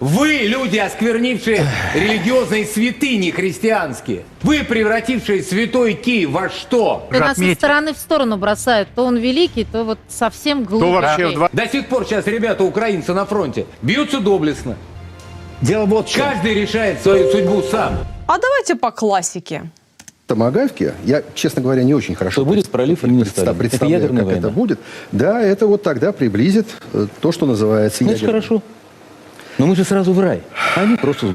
Вы, люди, осквернившие религиозные святыни христианские. Вы, превратившие святой Киев во что? Ты нас из отметил. стороны в сторону бросает. То он великий, то вот совсем глупый. вообще в два- До сих пор сейчас ребята, украинцы на фронте, бьются доблестно. Дело вот в чем. Каждый решает свою судьбу сам. А давайте по классике. Томагавке, я, честно говоря, не очень хорошо Что будет пролив имени представ- Сталина? Это представляю, ядерная как это война. будет. Да, это вот тогда приблизит э, то, что называется Значит, ядерным. хорошо. Но мы же сразу в рай. А они просто с-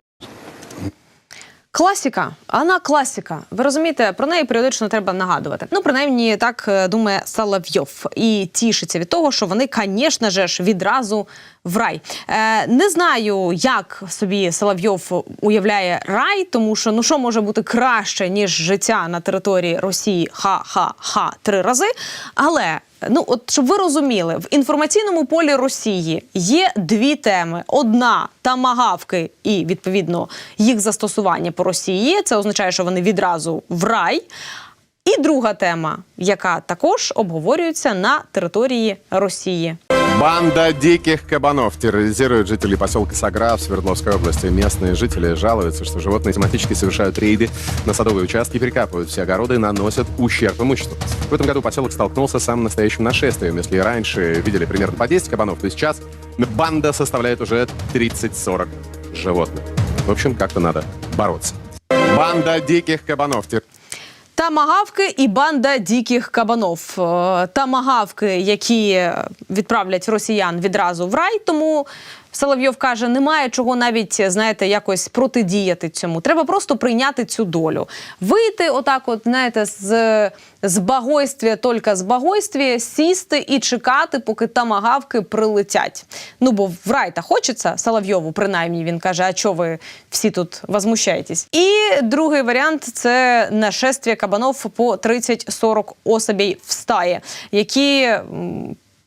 Класіка, вона класіка. Ви розумієте, про неї періодично треба нагадувати. Ну, принаймні, так е, думає Соловйов і тішиться від того, що вони, звісно ж, відразу в рай. Е, не знаю, як собі Соловйов уявляє рай, тому що ну що може бути краще ніж життя на території Росії ха-ха-ха три рази. Але ну от щоб ви розуміли, в інформаційному полі Росії є дві теми: одна тамагавки і відповідно їх застосування по Росії. Це означає, що вони відразу в рай. І друга тема, яка також обговорюється на території Росії. Банда диких кабанов терроризирует жителей поселка Сагра в Свердловской области. Местные жители жалуются, что животные тематически совершают рейды на садовые участки, перекапывают все огороды и наносят ущерб имуществу. В этом году поселок столкнулся с самым настоящим нашествием. Если раньше видели примерно по 10 кабанов, то сейчас банда составляет уже 30-40 животных. В общем, как-то надо бороться. Банда диких кабанов тер- Тамагавки і банда діких кабанов. Е, Тамагавки, які відправлять росіян відразу в рай. Тому Соловйов каже, немає чого навіть знаєте, якось протидіяти цьому. Треба просто прийняти цю долю. Вийти, отак, от знаєте, з, з багойствія, тільки з багойствія, сісти і чекати, поки тамагавки прилетять. Ну бо в рай та хочеться Соловйову, принаймні він каже: а чого ви всі тут возмущаєтесь? І другий варіант це нашествие кабанов по 30-40 особей в стаї, які.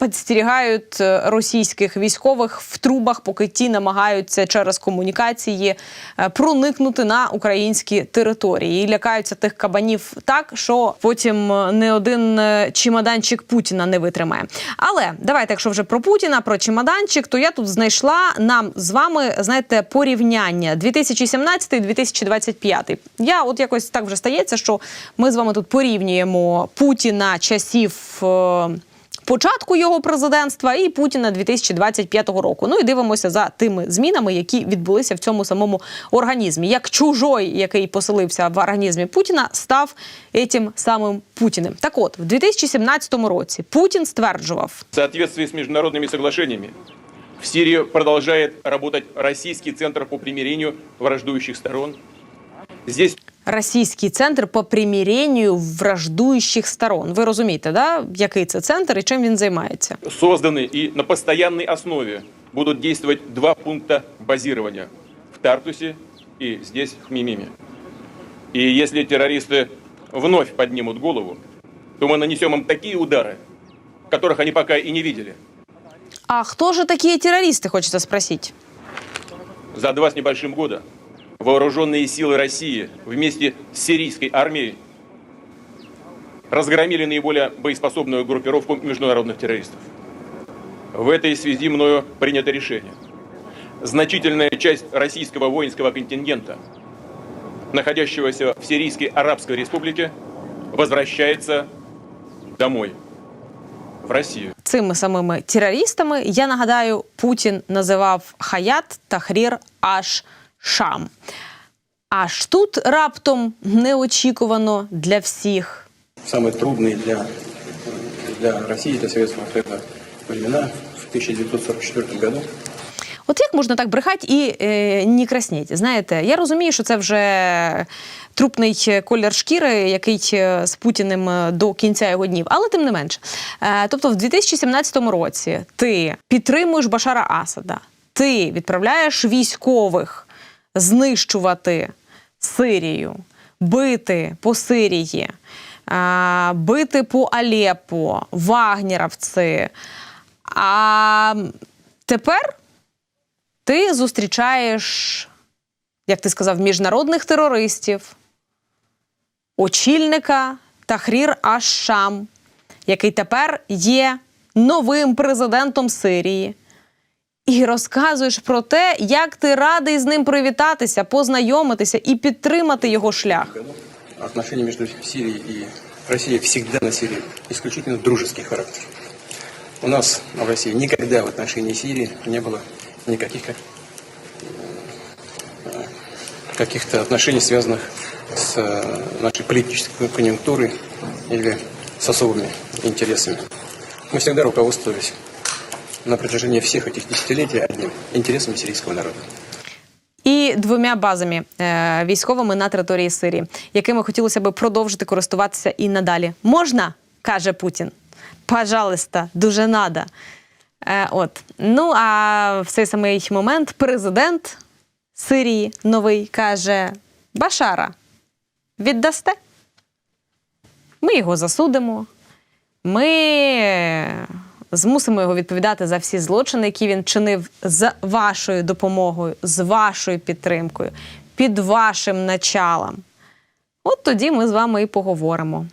Підстерігають е, російських військових в трубах, поки ті намагаються через комунікації е, проникнути на українські території і лякаються тих кабанів так, що потім е, не один чемоданчик Путіна не витримає. Але давайте, якщо вже про Путіна, про чемоданчик, то я тут знайшла нам з вами знаєте порівняння 2017-2025. Я от якось так вже стається, що ми з вами тут порівнюємо Путіна часів. Початку його президентства і Путіна 2025 року. Ну і дивимося за тими змінами, які відбулися в цьому самому організмі. Як чужой, який поселився в організмі Путіна, став етім самим Путіним. Так от, в 2017 році Путін стверджував, В соответствии с международными соглашениями в Сирии продолжает работать Российский центр по примирению враждующих сторон. Здесь Російський центр по примиренню враждуючих сторон. Ви розумієте, да? який це центр і чим він займається? созданы и на постоянной основе будут действовать два пункта базирования в Тартусе и здесь, в Мимиме. И если террористы вновь поднимут голову, то мы нанесем им такие удары, которых они пока и не видели. А хто ж такі терористи, хочеться спросити? За два с небольшим года вооруженные силы России вместе с сирийской армией разгромили наиболее боеспособную группировку международных террористов. В этой связи мною принято решение. Значительная часть российского воинского контингента, находящегося в Сирийской Арабской Республике, возвращается домой, в Россию. Цими самими терористами, я нагадаю, Путін називав Хаят Тахрір аж Шам. Аж тут раптом неочікувано для всіх. самые трудные для, для России, для Советского Союза времена в 1944 году. От як можна так брехати і е, не красніть? Знаєте, я розумію, що це вже трупний колір шкіри, який е, з Путіним е, до кінця його днів, але тим не менше. Е, тобто, в 2017 році ти підтримуєш Башара Асада, ти відправляєш військових знищувати Сирію, бити по Сирії, бити по Алеппо, вагнеровці. А тепер ти зустрічаєш, як ти сказав, міжнародних терористів, очільника Тахрір Аш-Шам, який тепер є новим президентом Сирії і розказуєш про те, як ти радий з ним привітатися, познайомитися і підтримати його шлях. Отношения между Сирией и Россией всегда носили исключительно дружеский характер. У нас в России никогда в отношении Сирии не было никаких как- э, каких-то отношений, связанных с э, нашей политической конъюнктурой или с особыми интересами. Мы всегда руководствовались на протяжении всех этих десятилетий одним – интересами сирийского народа. і двома базами е, військовими на території Сирії, якими хотілося би продовжити користуватися і надалі. Можна, каже Путін. Пожалуйста, дуже надо. Е, от. Ну а в цей самий момент президент Сирії новий каже: Башара, віддасте? Ми його засудимо. Ми змусимо його відповідати за всі злочини, які він чинив з вашою допомогою, з вашою підтримкою, під вашим началом. От тоді ми з вами і поговоримо.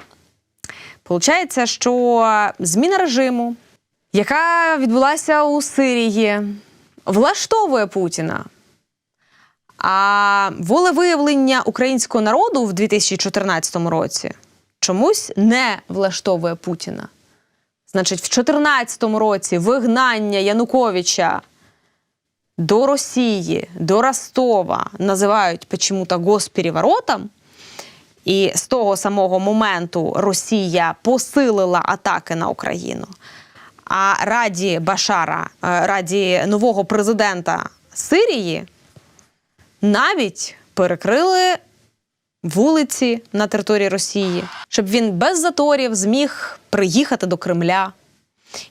Получається, що зміна режиму, яка відбулася у Сирії, влаштовує Путіна. А волевиявлення українського народу в 2014 році чомусь не влаштовує Путіна. Значить, в 2014 році вигнання Януковича до Росії, до Ростова називають почему-то госпереворотом. І з того самого моменту Росія посилила атаки на Україну. А раді Башара, е, раді нового президента Сирії навіть перекрили вулиці на території Росії, щоб він без заторів зміг приїхати до Кремля.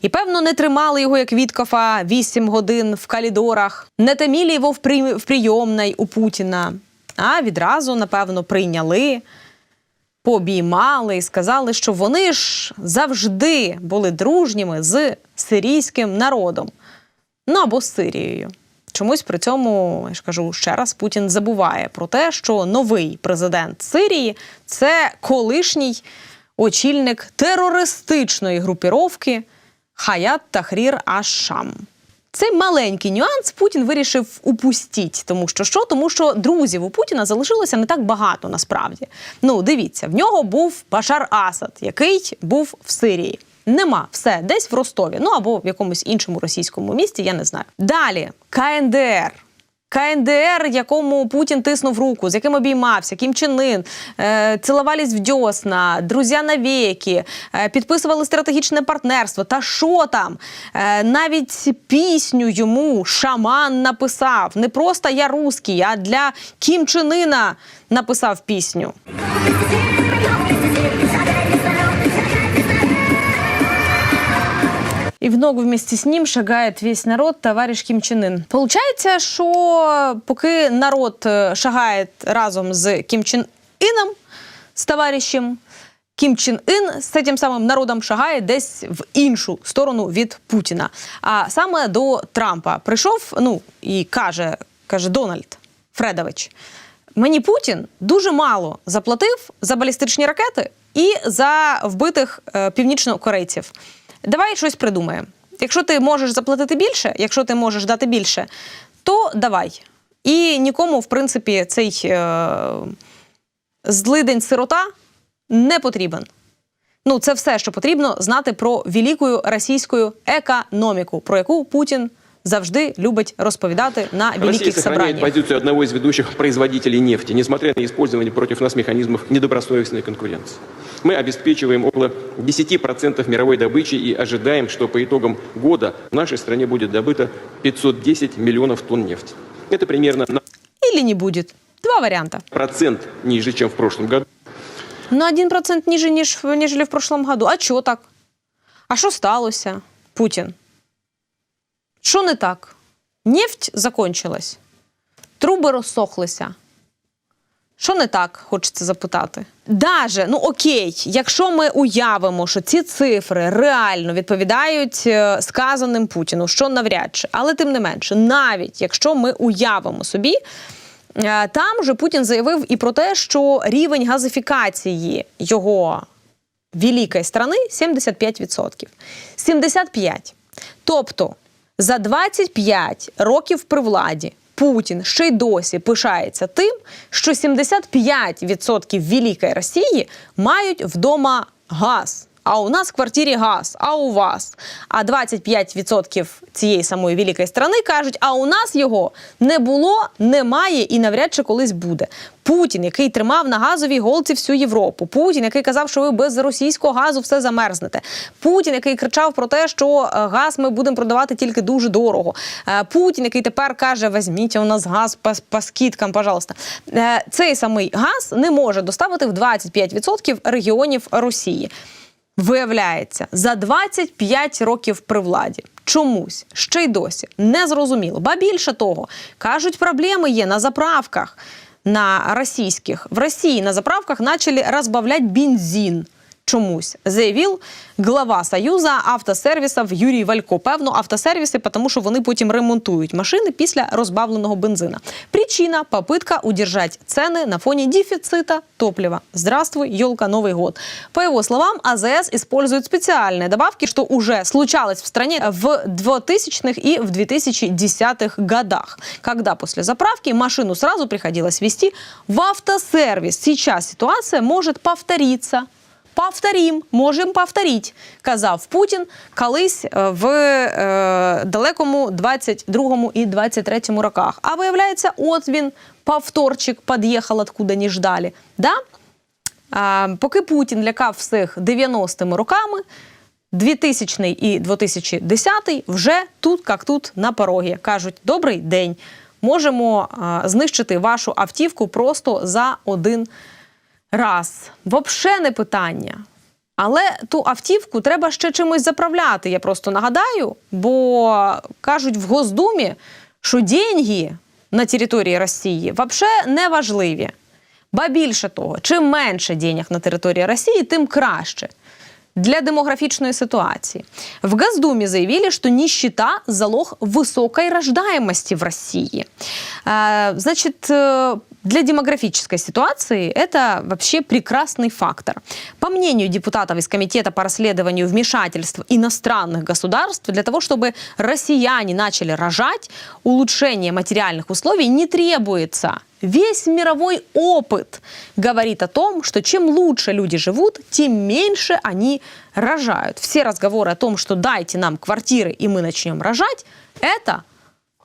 І певно не тримали його як Віткофа 8 годин в калідорах, не тамілі його в, при... в прийомній у Путіна, а відразу, напевно, прийняли, пообіймали і сказали, що вони ж завжди були дружніми з сирійським народом. Ну або з Сирією. Чомусь при цьому, я ж кажу ще раз, Путін забуває про те, що новий президент Сирії це колишній очільник терористичної групіровки Хаят Тахрір Аш-Шам. Цей маленький нюанс Путін вирішив упустіть, тому що що? Тому що друзів у Путіна залишилося не так багато насправді. Ну, дивіться, в нього був Башар Асад, який був в Сирії. Нема все десь в Ростові, ну або в якомусь іншому російському місті, я не знаю. Далі КНДР. КНДР, якому Путін тиснув руку, з яким обіймався, Кім Чен е, цілувались в дьосна, друзі навіки, е, підписували стратегічне партнерство. Та що там? Е, навіть пісню йому шаман написав. Не просто я русський, а для Кім Чен написав пісню. И в ногу вместе с ним шагает весь народ, товариш Кім Чен Ын. Получається, що поки народ е, шагає разом з Кім Чен Іном, з товаришем, Кім Чен Ін з цим самим народом шагає десь в іншу сторону від Путіна. А саме до Трампа прийшов ну і каже, каже Дональд Фредович. Мені Путін дуже мало заплатив за балістичні ракети і за вбитих е, північнокорейців. Давай щось придумаємо. Якщо ти можеш заплатити більше, якщо ти можеш дати більше, то давай. І нікому, в принципі, цей е, злидень сирота не потрібен. Ну, це все, що потрібно знати про велику російську економіку, про яку Путін завжди любить розповідати на великих собраннях. позицию одного из ведущих производителей нефти, несмотря на использование против нас механизмов недобросовестной конкуренции. Мы обеспечиваем около 10% мировой добычи и ожидаем, что по итогам года в нашей стране будет добыто 510 миллионов тонн нефти. Это примерно на Или не будет. Два варіанти. процент ниже, чем в прошлом году. На 1% ніже, ніж, ніж в прошлом году. А чого так? А що сталося, Путін? Що не так? Нефть закончилась. Труби розсохлися. Що не так, хочеться запитати? Даже, ну окей, якщо ми уявимо, що ці цифри реально відповідають е, сказаним Путіну, що навряд чи, але тим не менше, навіть якщо ми уявимо собі, е, там же Путін заявив і про те, що рівень газифікації його великої страни 75%. 75%. Тобто За 25 років при владі Путін ще й досі пишається тим, що 75% Великої Росії мають вдома газ. А у нас в квартирі газ, а у вас. А 25% цієї самої великої страни кажуть, а у нас його не було, немає і навряд чи колись буде. Путін, який тримав на газовій голці всю Європу. Путін, який казав, що ви без російського газу все замерзнете. Путін, який кричав про те, що е, газ ми будемо продавати тільки дуже дорого. Е, Путін, який тепер каже: візьміть у нас газ по, по скидкам, пожалуйста. Е, Цей самий газ не може доставити в 25% регіонів Росії. Виявляється, за 25 років при владі чомусь ще й досі не зрозуміло. Ба більше того, кажуть, проблеми є на заправках на російських. В Росії на заправках почали розбавляти бензин Чомусь заявив глава Союза автосервісів Юрій Валько. Певно, автосервіси, тому що вони потім ремонтують машини після розбавленого бензина. Причина – попытка удержать цены на фоне дефицита топлива. Здравствуй, елка, Новый год. По его словам, АЗС использует специальные добавки, что уже случалось в стране в 2000-х и в 2010-х годах, когда после заправки машину сразу приходилось вести в автосервис. Сейчас ситуация может повториться. Повторім, можемо повторити, казав Путін колись е, в е, далекому 22-му і 23-му роках. А виявляється, от він повторчик під'їхав, откуда не ждали. Да? А, поки Путін лякав всіх 90-ми роками, 2000 і 2010 вже тут, як тут, на порогі. Кажуть, добрий день, можемо а, знищити вашу автівку просто за один раз. Вообще не питання. Але ту автівку треба ще чимось заправляти. Я просто нагадаю, бо кажуть в Госдумі, що деньги на території Росії взагалі не важливі. Ба більше того, чим менше денег на території Росії, тим краще. Для демографічної ситуації. В Госдуме заявили, что нищета – залог высокой рождаемости в России. А, Значит, э, для демографической ситуации это вообще прекрасный фактор. По мнению депутатов из Комитета по расследованию вмешательств иностранных государств, для того, чтобы россияне начали рожать, улучшение материальных условий не требуется. Весь мировой опыт говорит о том, что чем лучше люди живут, тем меньше они рожают. Все разговоры о том, что дайте нам квартиры и мы начнем рожать, это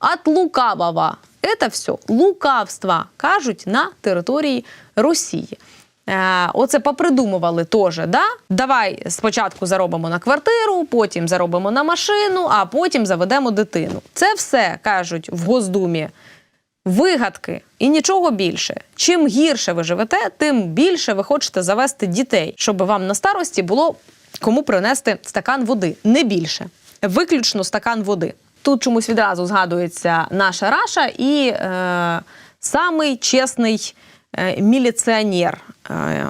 от лукавого. Это все лукавство, кажуть на території Росії. Е, Оце попридумували теж. Да? Давай спочатку заробимо на квартиру, потім заробимо на машину, а потім заведемо дитину. Це все кажуть в Госдумі. Вигадки і нічого більше. Чим гірше ви живете, тим більше ви хочете завести дітей, щоб вам на старості було кому принести стакан води. Не більше. Виключно стакан води. Тут чомусь відразу згадується наша Раша і е, самий чесний е, міліціонер, е,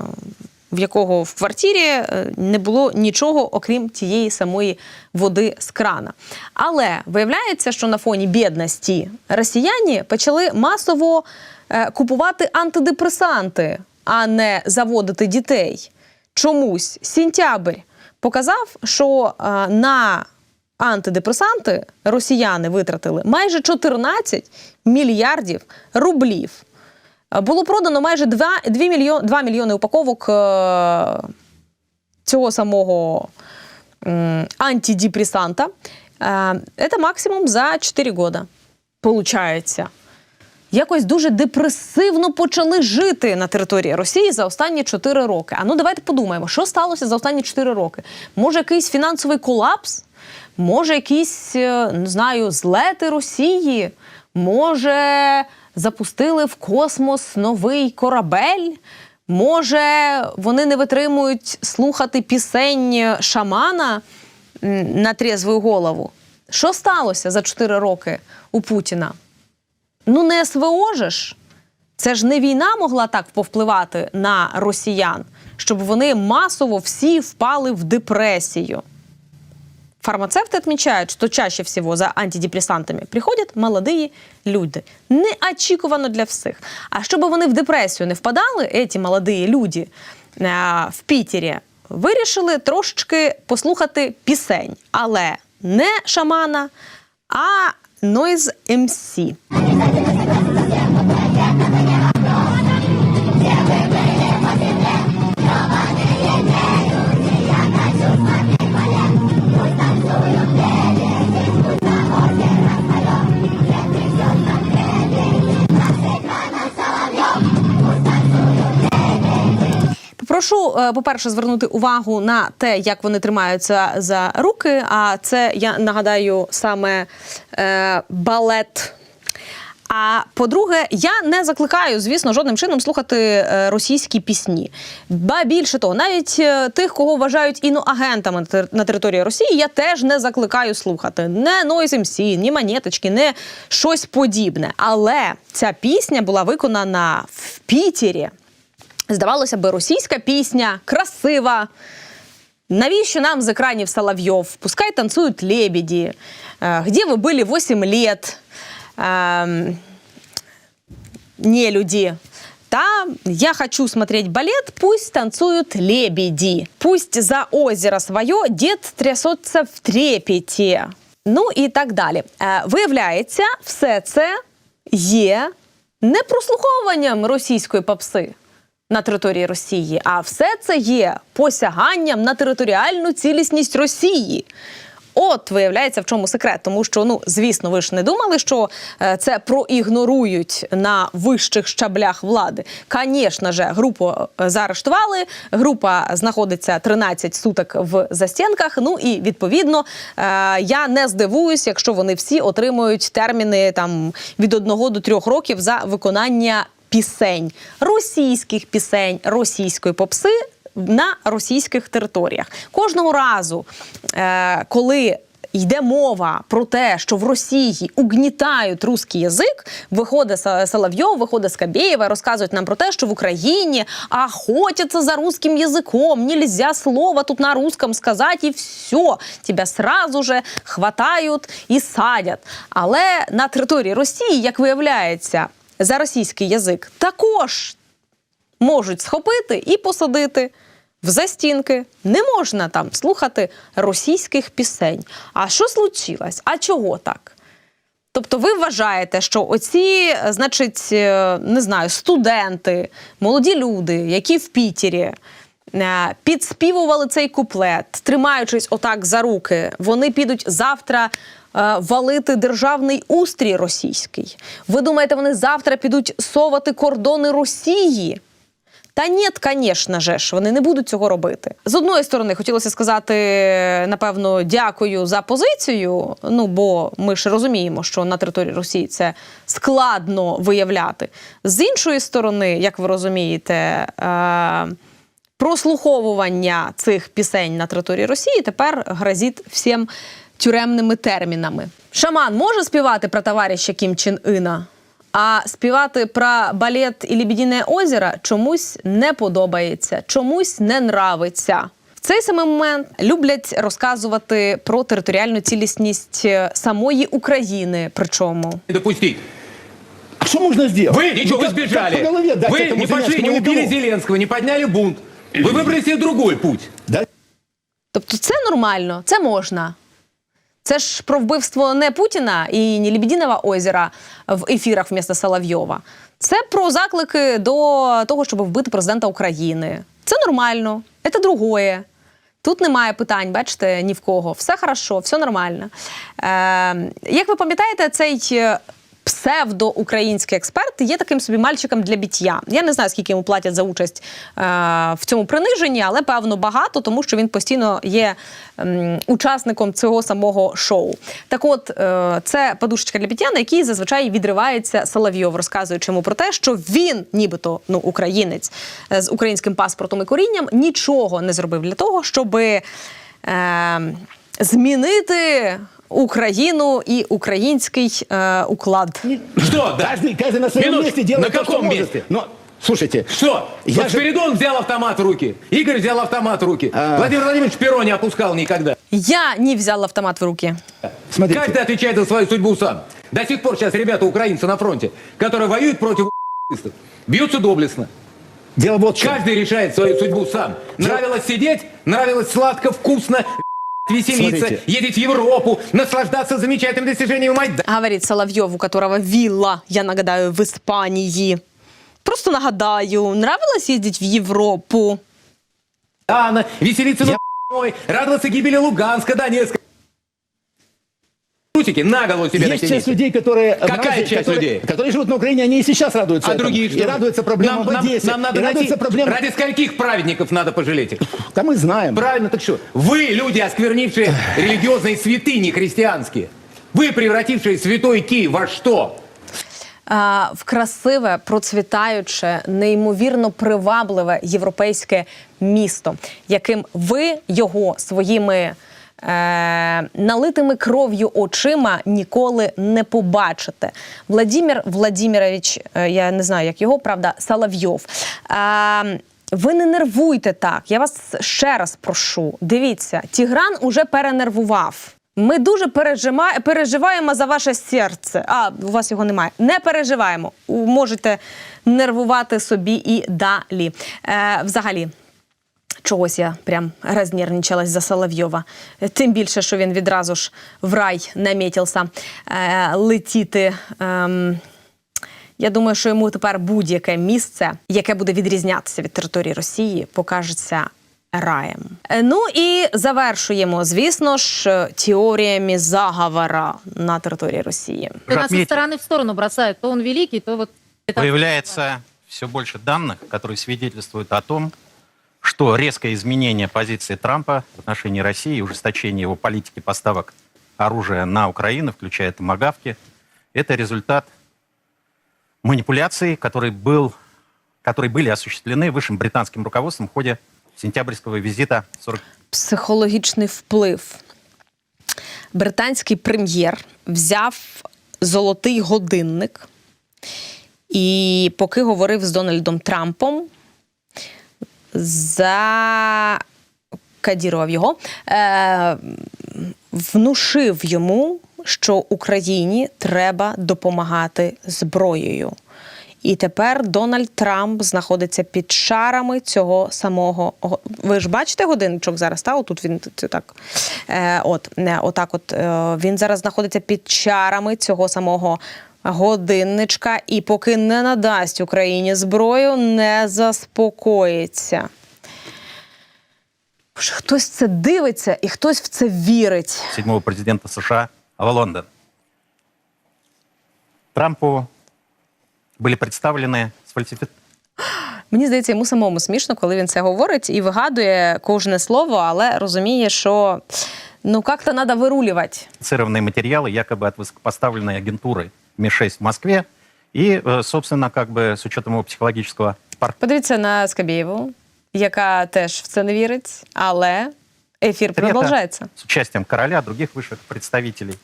в якого в квартирі е, не було нічого, окрім тієї самої води з крана. Але виявляється, що на фоні бідності росіяни почали масово е, купувати антидепресанти, а не заводити дітей. Чомусь сентябрь показав, що е, на антидепресанти росіяни витратили майже 14 мільярдів рублів. Е, Було продано майже 2, 2, мільйон, 2 мільйони упаковок е, цього самого антидепресанта. Е, Це максимум за 4 роки. Получається. Якось дуже депресивно почали жити на території Росії за останні 4 роки. А ну давайте подумаємо, що сталося за останні 4 роки. Може, якийсь фінансовий колапс? Може, якісь, е, не знаю, злети Росії? Може, запустили в космос новий корабель? Може, вони не витримують слухати пісень шамана на трезву голову? Що сталося за 4 роки у Путіна? Ну, не СВО ж. Це ж не війна могла так повпливати на росіян, щоб вони масово всі впали в депресію. Фармацевты отмечают, что чаще всего за антидепрессантами приходять молоді люди. Неочікувано для всіх. А щоб вони в депресію не впадали, ці молоді люди е, в Пітері вирішили трошечки послухати пісень, але не шамана, а Noise MC. Е, по-перше, звернути увагу на те, як вони тримаються за руки. А це я нагадаю саме е, балет. А по-друге, я не закликаю, звісно, жодним чином слухати е, російські пісні. Ба більше того, навіть е, тих, кого вважають іноагентами на території Росії, я теж не закликаю слухати. Не Noise MC, ні монеточки, не щось подібне. Але ця пісня була виконана в Пітері. Здавалося би, російська пісня, красива. Навіщо нам з екранів Соловйов? Пускай танцують лебеді. Е, Где ви були 8 лет? Ем, не люди. Та я хочу смотреть балет, пусть танцуют лебеди. Пусть за озеро свое дед трясется в трепеті. Ну і так далі. Е, виявляється, все це є не прослуховуванням російської попси На території Росії, а все це є посяганням на територіальну цілісність Росії. От виявляється, в чому секрет, тому що ну звісно, ви ж не думали, що е, це проігнорують на вищих щаблях влади. Звісно ж, групу е, заарештували. Група знаходиться 13 суток в застінках. Ну і відповідно е, я не здивуюсь, якщо вони всі отримують терміни там від одного до трьох років за виконання пісень, російських пісень, російської попси на російських територіях. Кожного разу, е, коли йде мова про те, що в Росії угнітають русський язик, виходить Соловйов, виходить Скабєєва, розказують нам про те, що в Україні охотяться за русским язиком, нельзя слова тут на русском сказати, і все, тебе сразу же хватають і садять. Але на території Росії, як виявляється, за російський язик також можуть схопити і посадити в застінки. Не можна там слухати російських пісень. А що случилось? А чого так? Тобто ви вважаєте, що оці, значить, е, не знаю, студенти, молоді люди, які в Пітері підспівували цей куплет, тримаючись отак за руки, вони підуть завтра. е, Валити державний устрій російський. Ви думаєте, вони завтра підуть совати кордони Росії? Та ні, звісно же ж, вони не будуть цього робити. З одної сторони, хотілося сказати, напевно, дякую за позицію. Ну бо ми ж розуміємо, що на території Росії це складно виявляти. З іншої сторони, як ви розумієте, е- прослуховування цих пісень на території Росії тепер грозить всім тюремними термінами. Шаман може співати про товариша Кім Чен Іна? А співати про балет і Лебедине озеро чомусь не подобається, чомусь не нравиться. В цей самий момент люблять розказувати про територіальну цілісність е, самої України. Причому Не допустить. А что можно сделать? Вы ничего, Ну, вы как- сбежали. как по голове дать Вы этому не пошли, Зеленскому не убили никому? Зеленского, не подняли бунт. Вы выбрали себе другой путь. Да? Тобто це нормально, це можна. Це ж про вбивство не Путіна і не Лебединого озера в ефірах вмісто Соловйова. Це про заклики до того, щоб вбити президента України. Це нормально, це другое. Тут немає питань, бачите, ні в кого. Все хорошо, все нормально. Е, як ви пам'ятаєте, цей псевдоукраїнський експерт є таким собі мальчиком для біття. Я не знаю, скільки йому платять за участь е, в цьому приниженні, але певно багато, тому що він постійно є ем, учасником цього самого шоу. Так от, е, це подушечка для біття, на якій зазвичай відривається Соловйов, розказуючи йому про те, що він, нібито ну, українець е, з українським паспортом і корінням, нічого не зробив для того, щоби. Е, Змінити Україну і український е, уклад. Что, да? Каждый, каждый на своем Минуточку. месте делает На то, что каком может. месте? Но, слушайте, Что? Я вот же- Спиридон взял автомат в руки. Игорь взял автомат в руки. А. Владимир Владимирович перо не опускал никогда. Я не взяла автомат в руки. смотрите. Каждый отвечает за свою судьбу сам. До сих пор сейчас ребята, украинцы на фронте, которые воюют против бьются доблестно. Дело вот в чем. Каждый решает свою судьбу сам. Нравилось сидеть, нравилось сладко, вкусно, веселиться, Смотрите. едет в Европу, наслаждаться замечательным достижением Майдана. Говорит Соловьев, у которого вилла, я нагадаю, в Испании. Просто нагадаю, нравилось ездить в Европу? Дана, веселиться на мой, радоваться гибели Луганска, Донецка. Трусики на голову себе Есть часть натяните. людей, которые... Какая знаете, часть которые, людей? Которые живут на Украине, они и сейчас радуются А этому. другие И что? радуются проблемам нам, в нам- Одессе. нам надо и найти, радуются проблемам... ради скольких праведников надо пожалеть их? Да мы знаем. Правильно, так что? Вы, люди, осквернившие религиозные святыни христианские. Вы, превратившие святой Киев во что? А, в красиве, процвітаюче, неймовірно привабливе європейське місто, яким ви його своїми е, налитими кров'ю очима ніколи не побачите. Владимир Владимирович, е, я не знаю, як його, правда, Соловйов. Е, ви не нервуйте так. Я вас ще раз прошу. Дивіться, Тігран уже перенервував. Ми дуже переживаємо за ваше серце. А, у вас його немає. Не переживаємо. Можете нервувати собі і далі. Е, взагалі. Чогось я прям рознервничалась за Соловйова. Е, Тим більше, що він відразу ж в рай намітився е, летіти. Ем, я думаю, що йому тепер будь-яке місце, яке буде відрізнятися від території Росії, покажеться раєм. Е, Ну і завершуємо, звісно ж, е, теоріями заговора на території Росії. То нас из Отметь. стороны в сторону бросает. То он великий, то вот... это- Появляется все больше данных, которые свидетельствуют о том, что резкое изменение позиции Трампа в отношении России и ужесточение его политики поставок оружия на Украину, включая томагавки, это результат манипуляций, который был, которые были осуществлены высшим британским руководством в ходе сентябрьского визита 40 психологічний вплив. Британський прем'єр взяв золотий годинник і, поки говорив з Дональдом Трампом, Закадірував його, е, внушив йому, що Україні треба допомагати зброєю. І тепер Дональд Трамп знаходиться під шарами цього самого. Ви ж бачите годинничок зараз? Та отут він це так. Е, от не отак. От е, він зараз знаходиться під чарами цього самого годинничка, і поки не надасть Україні зброю, не заспокоїться. Боже, Хтось це дивиться і хтось в це вірить. седьмого президента США в Лондон. Трампу были представлены сфальсифи- Мені здається, йому самому смішно, коли він це говорить і вигадує кожне слово, але розуміє, що ну як-то треба вирулювати. фальсифицированные материалы якобы от высокопоставленной агентуры МИ-6 в Москве. И, э, собственно, как бы с учетом его психологического портрета, Подивіться на Скабєєву, яка теж в це не вірить, але ефір продовжується. с участием короля, других высших представителей,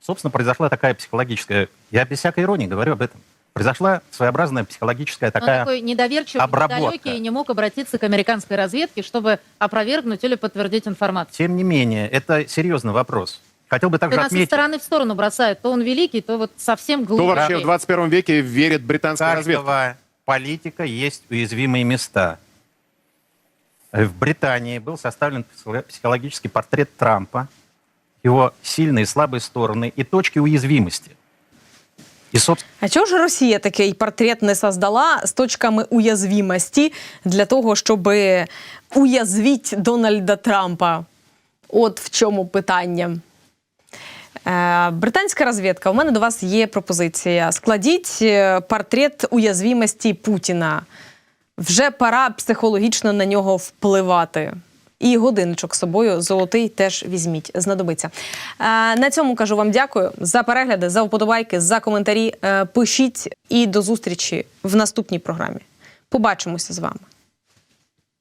собственно, произошла такая психологическая, я без всякой иронии говорю об этом, произошла своеобразная психологическая Он такая... такой недоверчивый, обработка. недалекий и не мог обратиться к американской разведке, чтобы опровергнуть или подтвердить информацию. Тем не менее, это серьезный вопрос. Хотел бы также нас из стороны в сторону бросает. То он великий, то вот совсем Кто глупый. вообще в 21 веке верит британской разведке? политика есть уязвимые места. В Британии был составлен психо- психологический портрет Трампа, его сильные и слабые стороны и точки уязвимости. И, собственно, А чого ж Росія такий портрет не создала з точками уязвимості для того, щоб уязвити Дональда Трампа? От в чому питання. Е, британська розвідка, у мене до вас є пропозиція. Складіть е, портрет уязвимості Путіна. Вже пора психологічно на нього впливати. І годинничок з собою золотий теж візьміть, знадобиться. Е, на цьому кажу вам дякую за перегляди, за вподобайки, за коментарі. Пишіть і до зустрічі в наступній програмі. Побачимося з вами.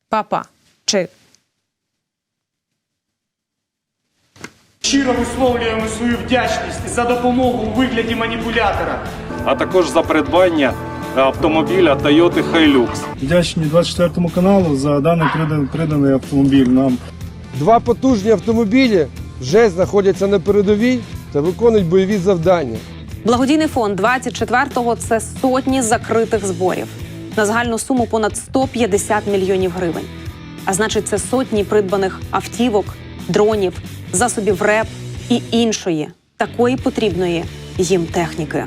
Па-па. Чи Щиро висловлюємо свою вдячність за допомогу у вигляді маніпулятора. а також за придбання автомобіля Toyota Hilux. Вдячні 24 каналу за даний приданий, приданий автомобіль нам. Два потужні автомобілі вже знаходяться на передовій та виконують бойові завдання. Благодійний фонд 24-го – це сотні закритих зборів на загальну суму понад 150 мільйонів гривень. А значить, це сотні придбаних автівок, дронів, засобів РЕП і іншої такої потрібної їм техніки.